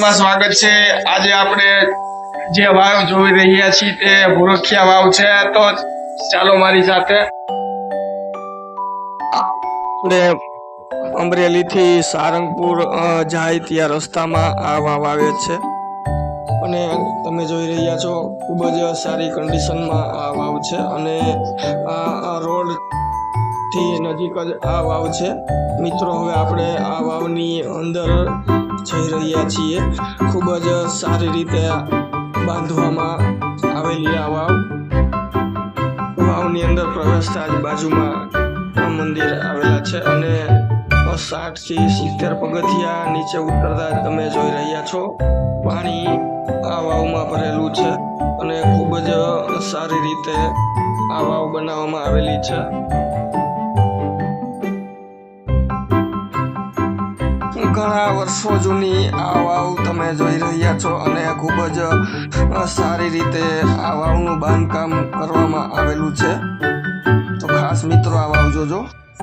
માં સ્વાગત છે. આજે આપણે જે વાવ જોઈ રહ્યા છીએ તે ભૂરખિયા વાવ છે. તો ચાલો મારી સાથે. આપણે અમરેલીથી સારંગપુર જાય ત્યાં રસ્તામાં આ વાવ આવે છે. અને તમે જોઈ રહ્યા છો, ખૂબ જ સારી કન્ડિશનમાં આ વાવ છે. અને આ રોડથી નજીક જ આ વાવ છે. મિત્રો, હવે આપણે આ વાવની અંદર જઈ રહ્યા છીએ. ખૂબ જ સારી રીતે બાંધવામાં આવેલી આ વાવ. વાવની અંદર પ્રવેશતા જ બાજુમાં મંદિર આવેલા છે અને સાઠથી સિત્તેર પગથિયા નીચે ઉતરતા તમે જોઈ રહ્યા છો. પાણી આ વાવમાં ભરેલું છે અને ખૂબ જ સારી રીતે આ વાવ બનાવવામાં આવેલી છે. ઘણા વર્ષો જૂની આ વાવ તમે જોઈ રહ્યા છો અને ખૂબ જ સારી રીતે આ વાવનું બાંધકામ કરવામાં આવેલું છે. તો ખાસ મિત્રો આ વાવ જોજો.